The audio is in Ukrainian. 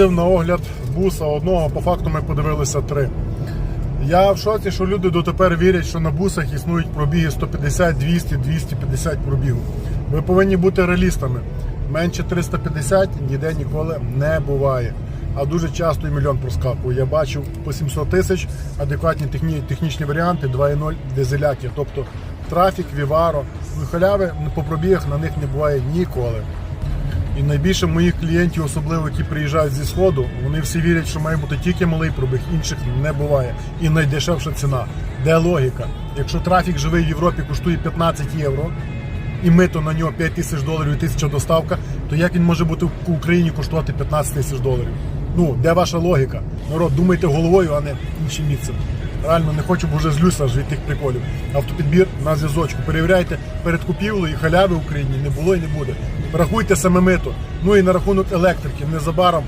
Їздив на огляд буса одного, по факту ми подивилися три. Я в шоці, що люди дотепер вірять, що на бусах існують пробіги 150, 200, 250 пробігу. Ви повинні бути реалістами. Менше 350 ніде ніколи не буває. А дуже часто і мільйон проскакує. Я бачив по 700 тисяч адекватні техні- технічні варіанти 2.0 дизеляки. Тобто трафік, віваро, ну, халяви по пробігах на них не буває ніколи. І найбільше моїх клієнтів, особливо які приїжджають зі сходу, вони всі вірять, що має бути тільки малий пробіг, інших не буває. І найдешевша ціна. Де логіка? Якщо трафік живий в Європі коштує 15 євро, і мито на нього 5 тисяч доларів і тисяча доставка, то як він може бути в Україні коштувати 15 тисяч доларів? Ну, де ваша логіка? Народ, думайте головою, а не іншим місцем. Реально не хочу, бо вже злюся від тих приколів. Автопідбір на зв'язочку. Перевіряйте перед купівлею халяви в Україні не було і не буде. Рахуйте саме мито. Ну і на рахунок електрики. Незабаром